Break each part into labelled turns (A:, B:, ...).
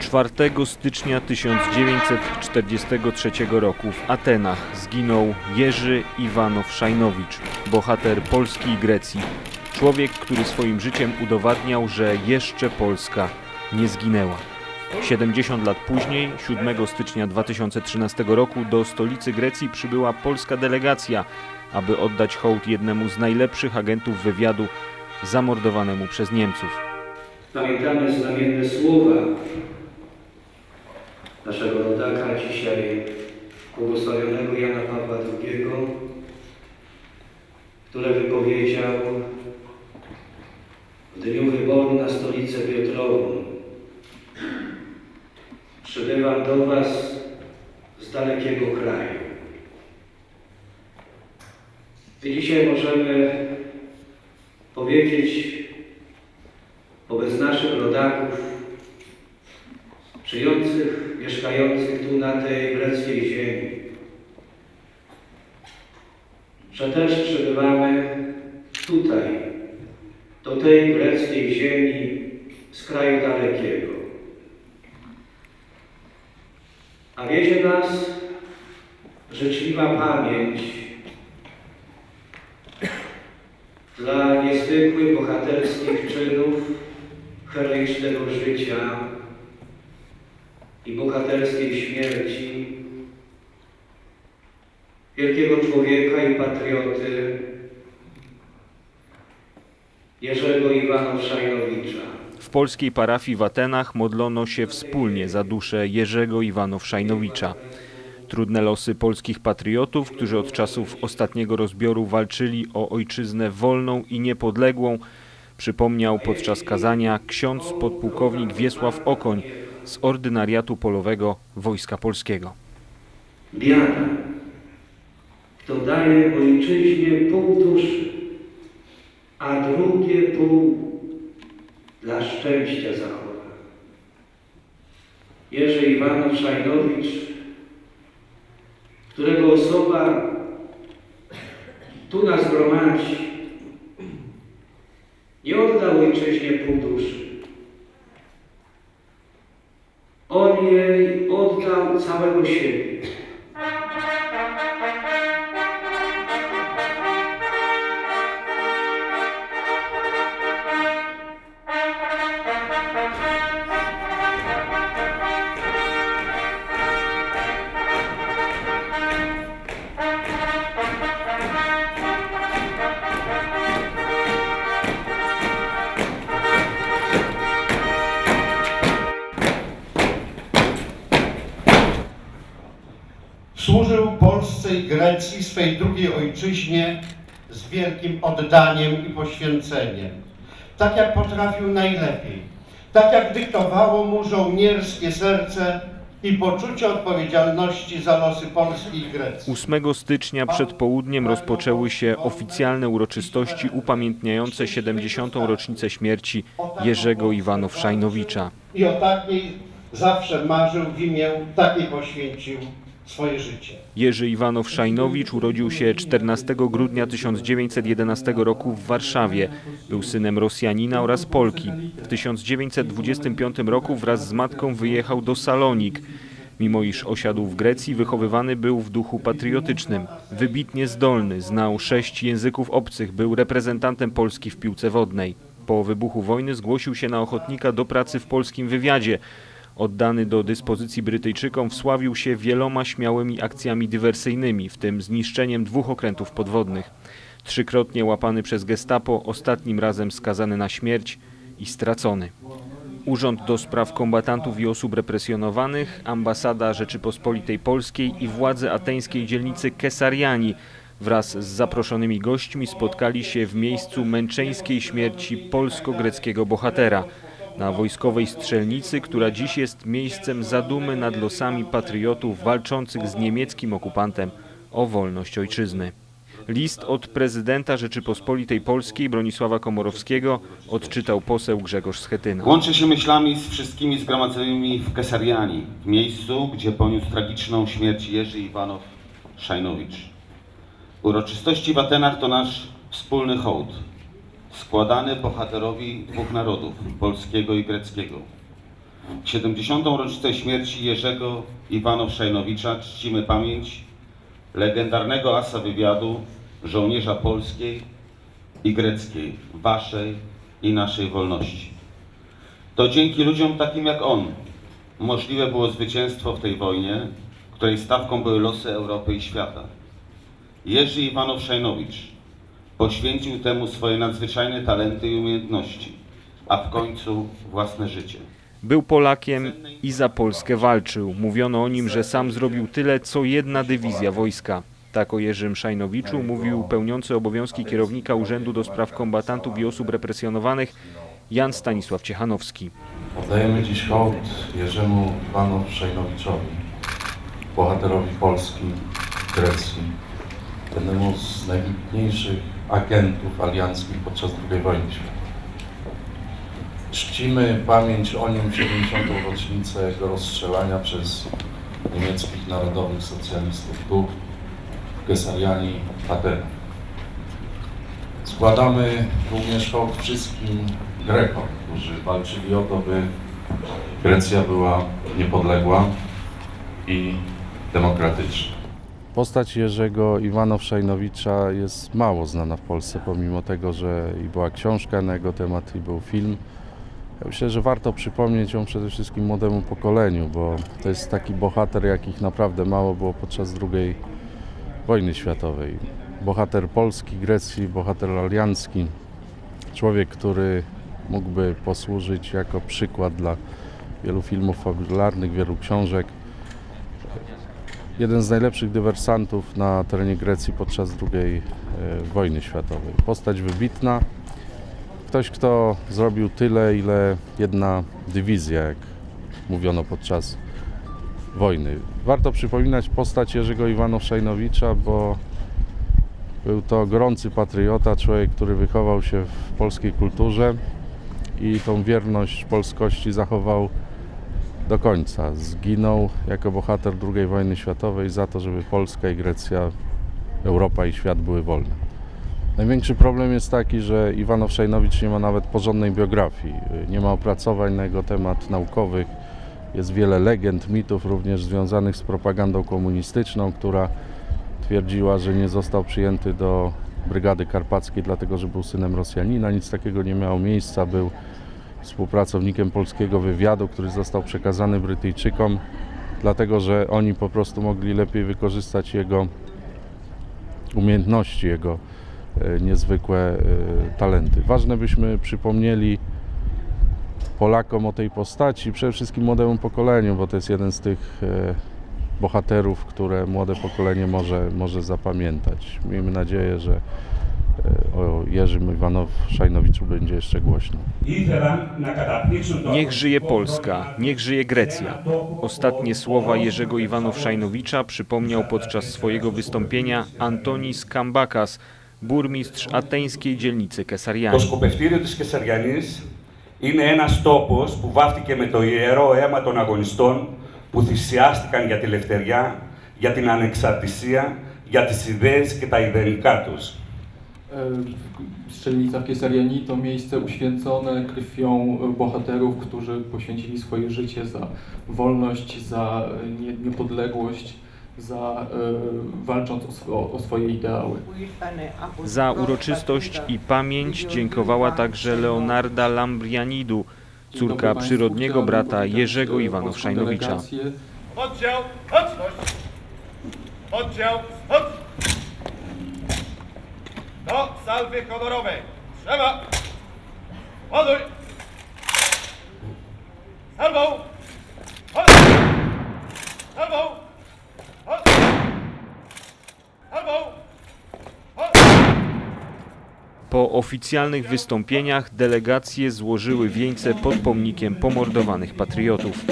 A: 4 stycznia 1943 roku w Atenach zginął Jerzy Iwanow-Szajnowicz, bohater Polski i Grecji. Człowiek, który swoim życiem udowadniał, że jeszcze Polska nie zginęła. 70 lat później, 7 stycznia 2013 roku, do stolicy Grecji przybyła polska delegacja, aby oddać hołd jednemu z najlepszych agentów wywiadu zamordowanemu przez Niemców.
B: Pamiętamy znamienne słowa naszego rodaka dzisiaj, błogosławionego Jana Pawła II, które wypowiedział w dniu wyboru na stolicę Piotrową. Przybywam do Was z dalekiego kraju. I dzisiaj możemy powiedzieć wobec naszych rodaków, żyjących, mieszkających tu na tej greckiej ziemi, że też przybywamy tutaj, do tej greckiej ziemi z kraju dalekiego. A wiezie nas życzliwa pamięć dla niezwykłych bohaterskich czynów, heroicznego życia i bohaterskiej śmierci wielkiego człowieka i patrioty Jerzego Iwanow-Szajnowicza.
A: W polskiej parafii w Atenach modlono się wspólnie za duszę Jerzego Iwanow-Szajnowicza. Trudne losy polskich patriotów, którzy od czasów ostatniego rozbioru walczyli o ojczyznę wolną i niepodległą, przypomniał podczas kazania ksiądz podpułkownik Wiesław Okoń z ordynariatu polowego Wojska Polskiego.
B: Biada, kto daje ojczyźnie pół duszy, a drugie pół dla szczęścia zachowa. Jerzy Iwanow-Szajnowicz, którego osoba tu nas gromadzi, nie oddał ojczyźnie pół duszy. On jej oddał
C: Polsce i Grecji, swej drugiej ojczyźnie, z wielkim oddaniem i poświęceniem. Tak jak potrafił najlepiej. Tak jak dyktowało mu żołnierskie serce i poczucie odpowiedzialności za losy Polski i Grecji.
A: 8 stycznia przed południem rozpoczęły się oficjalne uroczystości upamiętniające 70. rocznicę śmierci Jerzego Iwanow-Szajnowicza.
C: I o takiej zawsze marzył, w imię takiej poświęcił swoje życie.
A: Jerzy Iwanow-Szajnowicz urodził się 14 grudnia 1911 roku w Warszawie. Był synem Rosjanina oraz Polki. W 1925 roku wraz z matką wyjechał do Salonik. Mimo iż osiadł w Grecji, wychowywany był w duchu patriotycznym. Wybitnie zdolny, znał sześć języków obcych, był reprezentantem Polski w piłce wodnej. Po wybuchu wojny zgłosił się na ochotnika do pracy w polskim wywiadzie. Oddany do dyspozycji Brytyjczykom wsławił się wieloma śmiałymi akcjami dywersyjnymi, w tym zniszczeniem dwóch okrętów podwodnych. Trzykrotnie łapany przez gestapo, ostatnim razem skazany na śmierć i stracony. Urząd do Spraw Kombatantów i Osób Represjonowanych, Ambasada Rzeczypospolitej Polskiej i władze ateńskiej dzielnicy Kesariani wraz z zaproszonymi gośćmi spotkali się w miejscu męczeńskiej śmierci polsko-greckiego bohatera na wojskowej strzelnicy, która dziś jest miejscem zadumy nad losami patriotów walczących z niemieckim okupantem o wolność ojczyzny. List od prezydenta Rzeczypospolitej Polskiej Bronisława Komorowskiego odczytał poseł Grzegorz Schetyna.
D: Łączę się myślami z wszystkimi zgromadzonymi w Kesariani, w miejscu, gdzie poniósł tragiczną śmierć Jerzy Iwanow Szajnowicz. Uroczystości w Atenach to nasz wspólny hołd, składany bohaterowi dwóch narodów, polskiego i greckiego. W 70. rocznicę śmierci Jerzego Iwanow-Szajnowicza czcimy pamięć legendarnego asa wywiadu, żołnierza polskiej i greckiej, waszej i naszej wolności. To dzięki ludziom takim jak on możliwe było zwycięstwo w tej wojnie, której stawką były losy Europy i świata. Jerzy Iwanow-Szajnowicz poświęcił temu swoje nadzwyczajne talenty i umiejętności, a w końcu własne życie.
A: Był Polakiem i za Polskę walczył. Mówiono o nim, że sam zrobił tyle, co jedna dywizja wojska. Tak o Jerzym Szajnowiczu mówił pełniący obowiązki kierownika Urzędu do Spraw Kombatantów i Osób Represjonowanych Jan Stanisław Ciechanowski.
E: Oddajemy dziś hołd Jerzemu Ivanow Szajnowiczowi, bohaterowi Polski, Grecji, jednemu z najwybitniejszych agentów alianckich podczas II wojny światowej. Czcimy pamięć o nim w 70. rocznicę jego rozstrzelania przez niemieckich narodowych socjalistów tu, w Gesariani Atenach. Składamy również hołd wszystkim Grekom, którzy walczyli o to, by Grecja była niepodległa i demokratyczna. Postać Jerzego Iwanow-Szajnowicza jest mało znana w Polsce, pomimo tego, że i była książka na jego temat, i był film. Ja myślę, że warto przypomnieć ją przede wszystkim młodemu pokoleniu, bo to jest taki bohater, jakich naprawdę mało było podczas II wojny światowej. Bohater Polski, Grecji, bohater aliancki, człowiek, który mógłby posłużyć jako przykład dla wielu filmów fabularnych, wielu książek. Jeden z najlepszych dywersantów na terenie Grecji podczas II e, wojny światowej. Postać wybitna. Ktoś, kto zrobił tyle, ile jedna dywizja, jak mówiono podczas wojny. Warto przypominać postać Jerzego Iwanow-Szajnowicza, bo był to gorący patriota, człowiek, który wychował się w polskiej kulturze i tą wierność polskości zachował do końca. Zginął jako bohater II wojny światowej za to, żeby Polska i Grecja, Europa i świat były wolne. Największy problem jest taki, że Iwanow Szajnowicz nie ma nawet porządnej biografii, nie ma opracowań na jego temat naukowych. Jest wiele legend, mitów również związanych z propagandą komunistyczną, która twierdziła, że nie został przyjęty do Brygady Karpackiej, dlatego że był synem Rosjanina. Nic takiego nie miało miejsca. Był współpracownikiem polskiego wywiadu, który został przekazany Brytyjczykom, dlatego że oni po prostu mogli lepiej wykorzystać jego umiejętności, jego e, niezwykłe e, talenty. Ważne byśmy przypomnieli Polakom o tej postaci, przede wszystkim młodemu pokoleniu, bo to jest jeden z tych e, bohaterów, które młode pokolenie może, może zapamiętać. Miejmy nadzieję, że o Jerzym Iwanow-Szajnowiczu będzie jeszcze głośno.
A: Niech żyje Polska, niech żyje Grecja. Ostatnie słowa Jerzego Iwanow-Szajnowicza przypomniał podczas swojego wystąpienia Antonis Kambakas, burmistrz ateńskiej dzielnicy
F: Το
A: Kesariani.
F: σκοπευτήριο της Κεσαριανής είναι ένας τόπος που βάφτηκε με το ιερό αίμα των αγωνιστών που θυσιάστηκαν για τη λευτεριά, για την ανεξαρτησία, για τις ιδέες και τα ιδανικά τους.
G: Strzelnica w Kiesariani to miejsce uświęcone krwią bohaterów, którzy poświęcili swoje życie za wolność, za e, nie- niepodległość, za e, walcząc o, swo, o swoje ideały.
A: Za uroczystość i pamięć dziękowała także Leonarda Lambrianidu, córka przyrodniego brata Jerzego Iwanow-Szajnowicza.
H: Oddział, baczność! Oddział, hop! Do salwy honorowej! Trzeba! Ładuj! Salwą! Hop! Salwą! Hop!
A: Po oficjalnych wystąpieniach delegacje złożyły wieńce pod pomnikiem pomordowanych patriotów.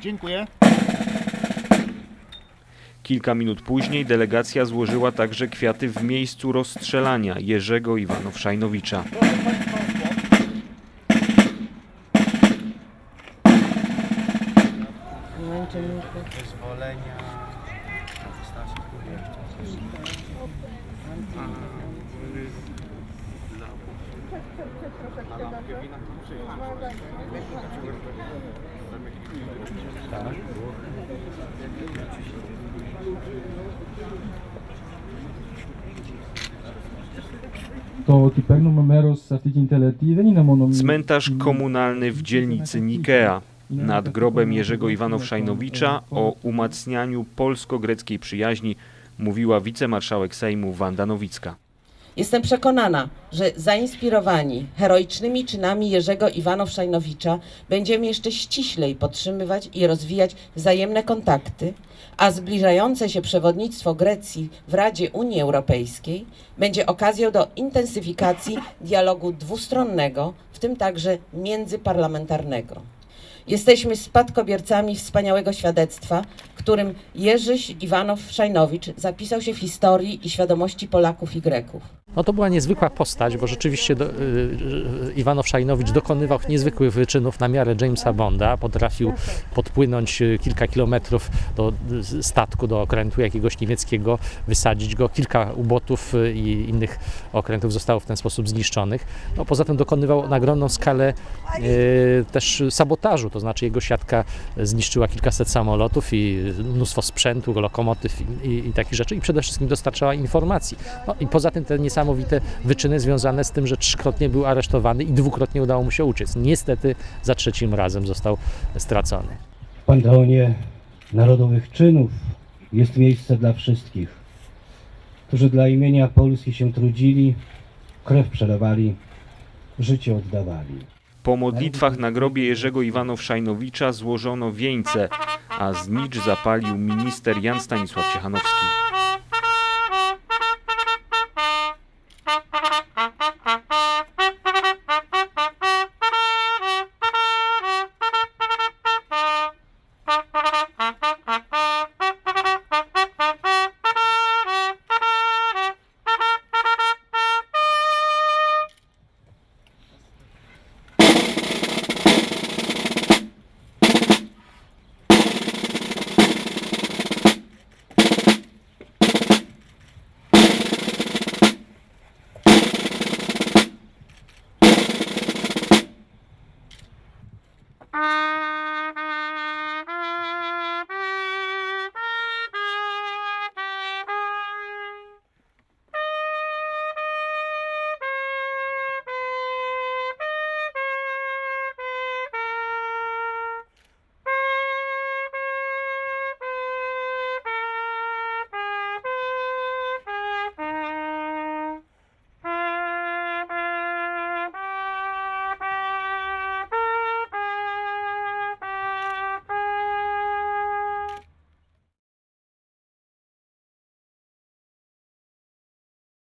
H: Dziękuję.
A: Kilka minut później delegacja złożyła także kwiaty w miejscu rozstrzelania Jerzego Iwanow-Szajnowicza.
I: Wyzwolenia. Aha.
A: Cmentarz komunalny w dzielnicy Nikea nad grobem Jerzego Iwanow-Szajnowicza o umacnianiu polsko-greckiej przyjaźni mówiła wicemarszałek Sejmu Wanda Nowicka.
J: Jestem przekonana, że zainspirowani heroicznymi czynami Jerzego Iwanow-Szajnowicza będziemy jeszcze ściślej podtrzymywać i rozwijać wzajemne kontakty, a zbliżające się przewodnictwo Grecji w Radzie Unii Europejskiej będzie okazją do intensyfikacji dialogu dwustronnego, w tym także międzyparlamentarnego. Jesteśmy spadkobiercami wspaniałego świadectwa, którym Jerzy Iwanow-Szajnowicz zapisał się w historii i świadomości Polaków i Greków.
K: No to była niezwykła postać, bo rzeczywiście do, y, y, Iwanow Szajnowicz dokonywał niezwykłych wyczynów na miarę Jamesa Bonda. Potrafił podpłynąć y, kilka kilometrów do y, statku, do okrętu jakiegoś niemieckiego, wysadzić go. Kilka ubotów y, i innych okrętów zostało w ten sposób zniszczonych. No, poza tym dokonywał na ogromną skalę y, też sabotażu, to znaczy jego siatka zniszczyła kilkaset samolotów i mnóstwo sprzętu, lokomotyw i, i, i takich rzeczy i przede wszystkim dostarczała informacji. No i poza tym te niesamowite wyczyny związane z tym, że trzykrotnie był aresztowany i dwukrotnie udało mu się uciec. Niestety za trzecim razem został stracony.
L: W Panteonie Narodowych Czynów jest miejsce dla wszystkich, którzy dla imienia Polski się trudzili, krew przelewali, życie oddawali.
A: Po modlitwach na grobie Jerzego Iwanow-Szajnowicza złożono wieńce, a znicz zapalił minister Jan Stanisław Ciechanowski.